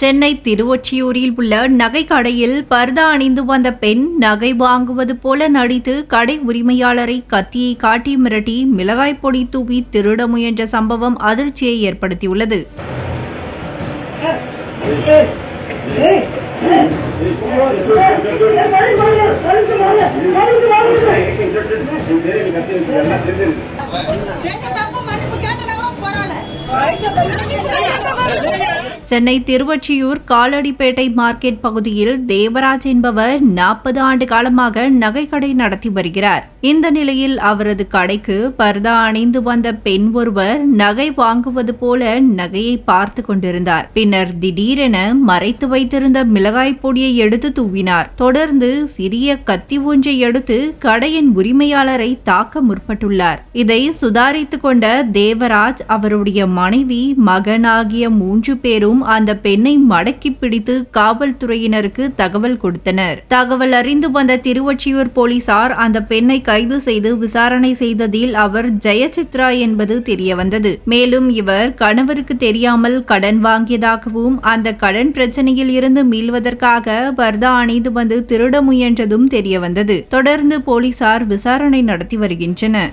சென்னை திருவொற்றியூரில் உள்ள நகை கடையில் பர்தா அணிந்து வந்த பெண் நகை வாங்குவது போல நடித்து கடை உரிமையாளரை கத்தியை காட்டி மிரட்டி மிளகாய் பொடி தூவி திருட முயன்ற சம்பவம் அதிர்ச்சியை ஏற்படுத்தியுள்ளது சென்னை திருவொற்றியூர் காலடிப்பேட்டை மார்க்கெட் பகுதியில் தேவராஜ் என்பவர் நாற்பது ஆண்டு காலமாக நகைக்கடை நடத்தி வருகிறார். இந்த நிலையில் அவரது கடைக்கு பர்தா அணிந்து வந்த பெண் ஒருவர் நகை வாங்குவது போல நகையை பார்த்து கொண்டிருந்தார். பின்னர் திடீரென மறைத்து வைத்திருந்த மிளகாய் பொடியை எடுத்து தூவினார். தொடர்ந்து சிறிய கத்தி ஒன்றை எடுத்து கடையின் உரிமையாளரை தாக்க முற்பட்டுள்ளார். இதை சுதாரித்து கொண்ட தேவராஜ் அவருடைய மனைவி மகன் ஆகிய மூன்று பேரும் அந்த பெண்ணை மடக்கி பிடித்து காவல்துறையினருக்கு தகவல் கொடுத்தனர். தகவல் அறிந்து வந்த திருவொற்றியூர் போலீசார் அந்த பெண்ணை கைது செய்து விசாரணை செய்ததில் அவர் ஜெயசித்ரா என்பது தெரியவந்தது. மேலும் இவர் கணவருக்கு தெரியாமல் கடன் வாங்கியதாகவும் அந்த கடன் பிரச்சனையில் இருந்து மீள்வதற்காக பர்தா அணிந்து வந்து திருட முயன்றதும் தெரியவந்தது. தொடர்ந்து போலீசார் விசாரணை நடத்தி வருகின்றனர்.